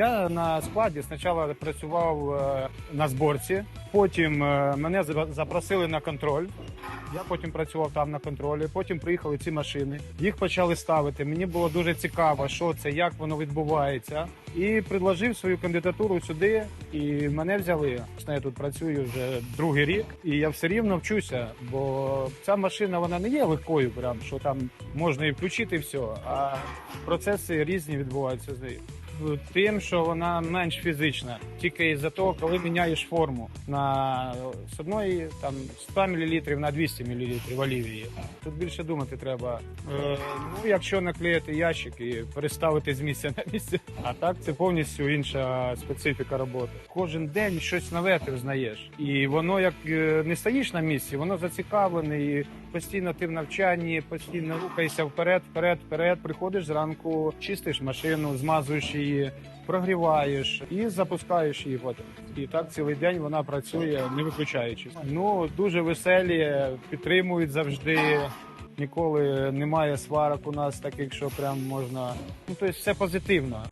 Я на складі спочатку працював е, на зборці, потім е, мене запросили на контроль. Я потім працював там на контролі. Потім приїхали ці машини. Їх почали ставити. Мені було дуже цікаво, що це, як воно відбувається. І предложив свою кандидатуру сюди, і мене взяли. Я тут працюю вже другий рік, і я все рівно вчуся, бо ця машина вона не є легкою, прям що там можна і включити все. А процеси різні відбуваються з нею. Тим, що вона менш фізична, тільки із-за того, коли міняєш форму на з одної там 100 мл на 200 мл олівії. Тут більше думати треба. Е, ну, якщо наклеїти ящик і переставити з місця на місце. А так це повністю інша специфіка роботи. Кожен день щось нове ти взнаєш. І воно як е, не стоїш на місці, воно зацікавлене. І постійно ти в навчанні, постійно рухаєшся вперед, вперед, вперед. Приходиш зранку, чистиш машину, змазуєш її, прогріваєш і запускаєш її потім. І так цілий день вона працює, не виключаючись. Ну дуже веселі, підтримують завжди. Ніколи немає сварок у нас таких, що прям можна. Ну тобто все позитивно.